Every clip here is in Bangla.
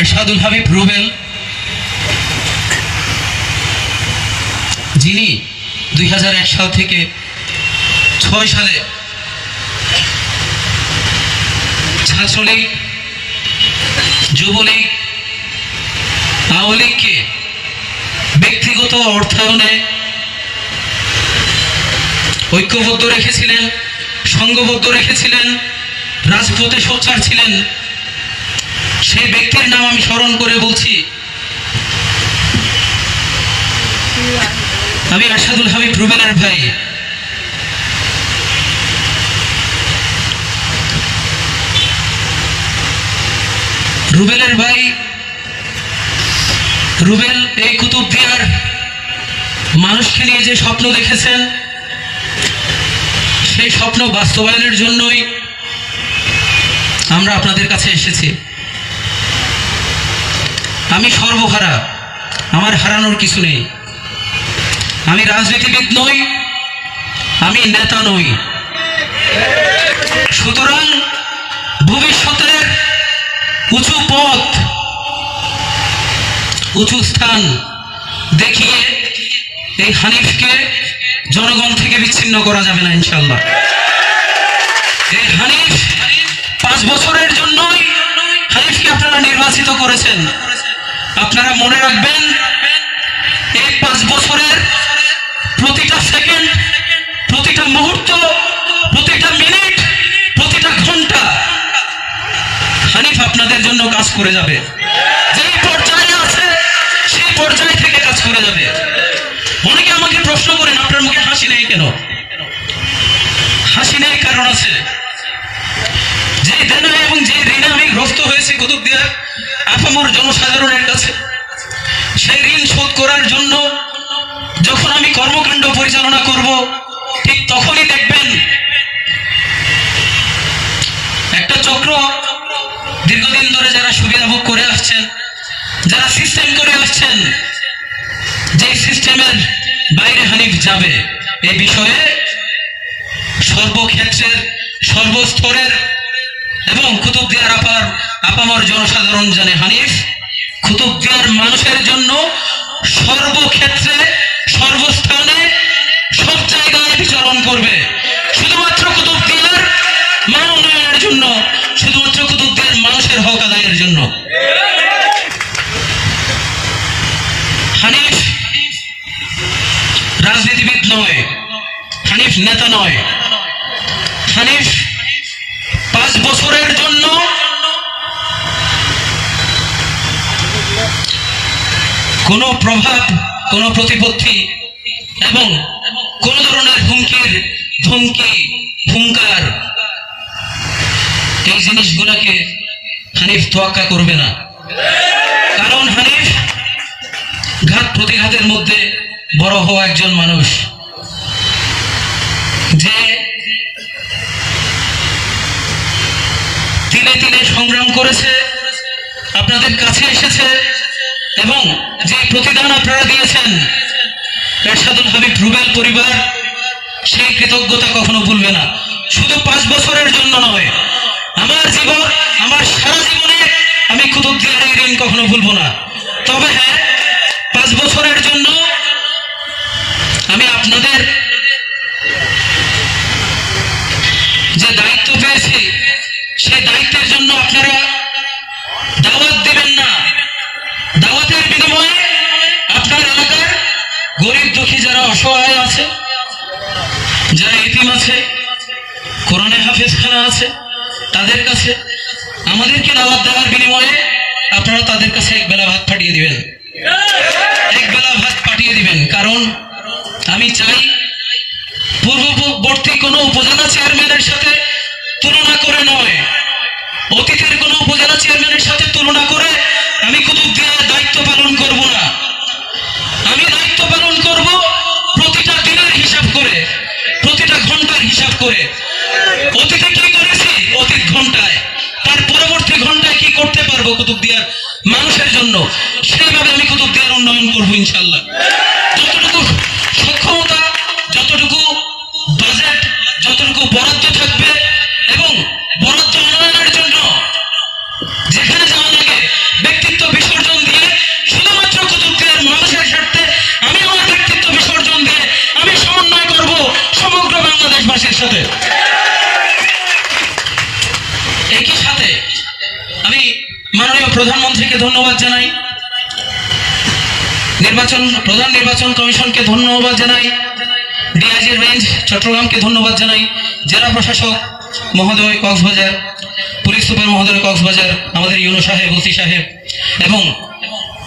এরশাদুল হাবিব রুবেল যিনি দুই হাজার এক সাল থেকে ছয় সালে ছাত্রলীগ, যুবলীগ আওয়ামী লীগকে ব্যক্তিগত অর্থায়নে ঐক্যবদ্ধ রেখেছিলেন, সংঘবদ্ধ রেখেছিলেন, রাজপথে সোচ্চার ছিলেন সেই ব্যক্তির নাম আমি স্মরণ করে বলছি। আমি আরশাদুল হাবিব রুবেলের ভাই। রুবেলের ভাই রুবেল এই কুতুবদিয়ার মানুষকে নিয়ে যে স্বপ্ন দেখেছেন, সেই স্বপ্ন বাস্তবায়নের জন্যই আমরা আপনাদের কাছে এসেছি। আমি সর্বহারা। আমার হারানোর কিছু নেই। আমি রাজনীতিবিদ নই, আমি নেতা নই। সুতরাং ভবিষ্যতের উঁচু পথ, উঁচু স্থান দেখিয়ে এই হানিফকে জনগণ থেকে বিচ্ছিন্ন করা যাবে না ইনশাল্লাহ এই হানিফ পাঁচ বছরের জন্যই হানিফকে আপনারা নির্বাচিত করেছেন। আপনারা মনে রাখবেন, এই পাঁচ বছরের প্রতিটা সেকেন্ড, প্রতিটা মুহূর্ত, প্রতিটা মিনিট, প্রতিটা ঘণ্টা হানিফ আপনাদের জন্য কাজ করে যাবে। যেই পর্যায়ে আছে, সেই পর্যায় থেকে কাজ করে যাবে। অনেকে আমাকে প্রশ্ন করেন, আপনার মুখে হাসি নেই কেন? হাসি নেই কারণ আছে। যে দেনা এবং যে ঋণে আমি গ্রস্ত হয়েছি কুতুব দিয়া আপামর জনসাধারণের কাছে সেই ঋণ শোধ করার জন্য যখন আমি কর্মকাণ্ড পরিচালনা করব, ঠিক তখনই দেখবেন একটা চক্র দীর্ঘদিন ধরে যারা সুবিধা ভোগ করে আসছেন, যারা সিস্টেম করে আসছেন যে সিস্টেমের বাইরে হানিফ যাবে, এ বিষয়ে সর্বক্ষেত্রের, সর্বস্তরের এবং কুতুবদিয়ার আপার, আপামর জনসাধারণ জানে হানিফ, কুতুবদিয়ার মানুষের জন্য সর্বক্ষেত্রে, সর্বস্থানে, সব জায়গায় বিচরণ করবে। শুধুমাত্র কুতুবদিয়ার মান উন্নয়নের জন্য, শুধুমাত্র কুতুবদিয়ার মানুষের হক আদায়ের জন্য। হানিফ রাজনীতিবিদ নয়, হানিফ নেতা নয়। হানিফ কোনো প্রভাব, কোনো প্রতিপত্তি এবং কোন ধরনের হুমকির ধমকি, হুঙ্কার এই জিনিসগুলোকে হানিফ তোয়াক্কা করবে না। কারণ হানিফ ঘাত প্রতিঘাতের মধ্যে বড় হওয়া একজন মানুষ। যে তিলে তিলে সংগ্রাম করেছে, আপনাদের কাছে এসেছে এবং যে প্রতিদান আপনারা দিয়েছেন, এরশাদুল হাবিব রুবেল পরিবার, সেই কৃতজ্ঞতা কখনো ভুলবে না। শুধু পাঁচ বছরের জন্য নয়, আমার জীবন, আমার সারা জীবনে আমি কুতুবদিয়ার এই ঋণ কখনো ভুলবো না। তবে হ্যাঁ পাঁচ বছরের জন্য আমি আপনাদের যে দায়িত্ব পেয়েছি, সেই দায়িত্বের জন্য আপনারা অসহায় আছে, যারা এতিম আছে, কোরআনে হাফেজখানা আছে, তাদের কাছে আমাদেরকে দাওয়াত দেওয়ার বিনিময়ে আপনারা তাদের কাছে এক বেলা ভাত পাঠিয়ে দিবেন। এক বেলা ভাত পাঠিয়ে দিবেন, কারণ আমি চাই পূর্ববর্তী কোনো উপজেলা চেয়ারম্যানের সাথে তুলনা করে নয়, অতীতের কোনো উপজেলা চেয়ারম্যানের সাথে তুলনা করে করে। অতীতে কি করেছি? অতীত ঘন্টায়। তার পরবর্তী ঘন্টায় কি করতে পারব কুতুবদিয়ার মানুষের জন্য? সেইভাবে আমি কুতুবদিয়ার উন্নয়ন করব ইনশাল্লাহ সাথে? একই সাথে? আমি মাননীয় প্রধানমন্ত্রীকে ধন্যবাদ জানাই। নির্বাচন, প্রধান নির্বাচন কমিশনকে ধন্যবাদ জানাই। ডিআইজি রেঞ্জ চট্টগ্রামকে ধন্যবাদ জানাই। জেলা প্রশাসক মহোদয় কক্সবাজার, পুলিশ সুপার মহোদয় কক্সবাজার, আমাদের ইউনো সাহেব, ওসি সাহেব, এবং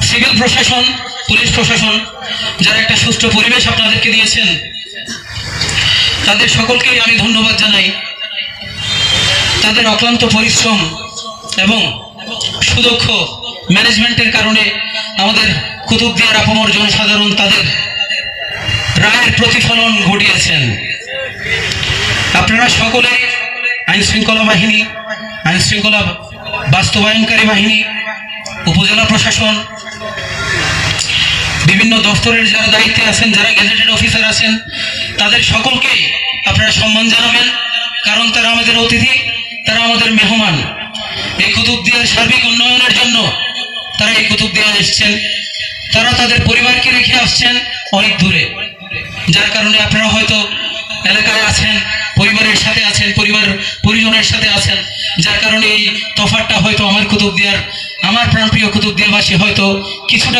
সিভিল প্রশাসন, পুলিশ প্রশাসন, যারা একটা সুষ্ঠু পরিবেশ আপনাদেরকে দিয়েছেন তাদের সকলকেই আমি ধন্যবাদ জানাই। তাদের অক্লান্ত পরিশ্রম এবং সুদক্ষ ম্যানেজমেন্টের কারণে আমাদের কুতুবদিয়ার আপামর জনসাধারণ তাদের রায়ের প্রতিফলন ঘটিয়েছেন। আপনারা সকলে আইন শৃঙ্খলা বাহিনী, আইন শৃঙ্খলা বাস্তবায়নকারী বাহিনী, উপজেলা প্রশাসন, বিভিন্ন দপ্তরের যারা দায়িত্বে আছেন, যারা গেজেটেড অফিসার আছেন তাদের সকলকে আপনারা সম্মান জানাবেন, কারণ তারা আমাদের অতিথি, তারা আমাদের মেহমান। এই কুতুবদিয়ার সার্বিক উন্নয়নের জন্য তারা এই কুতুবদিয়া এসছেন। তারা তাদের পরিবারকে রেখে আসছেন অনেক দূরে। যার কারণে আপনারা হয়তো এলাকায় আছেন, পরিবারের সাথে আছেন, পরিবার পরিজনের সাথে আছেন। যার কারণে এই তফাতটা হয়তো আমার কুতুবদিয়ার আমার প্রাণপ্রিয় কুতুবদিয়াবাসী হয়তো কিছুটা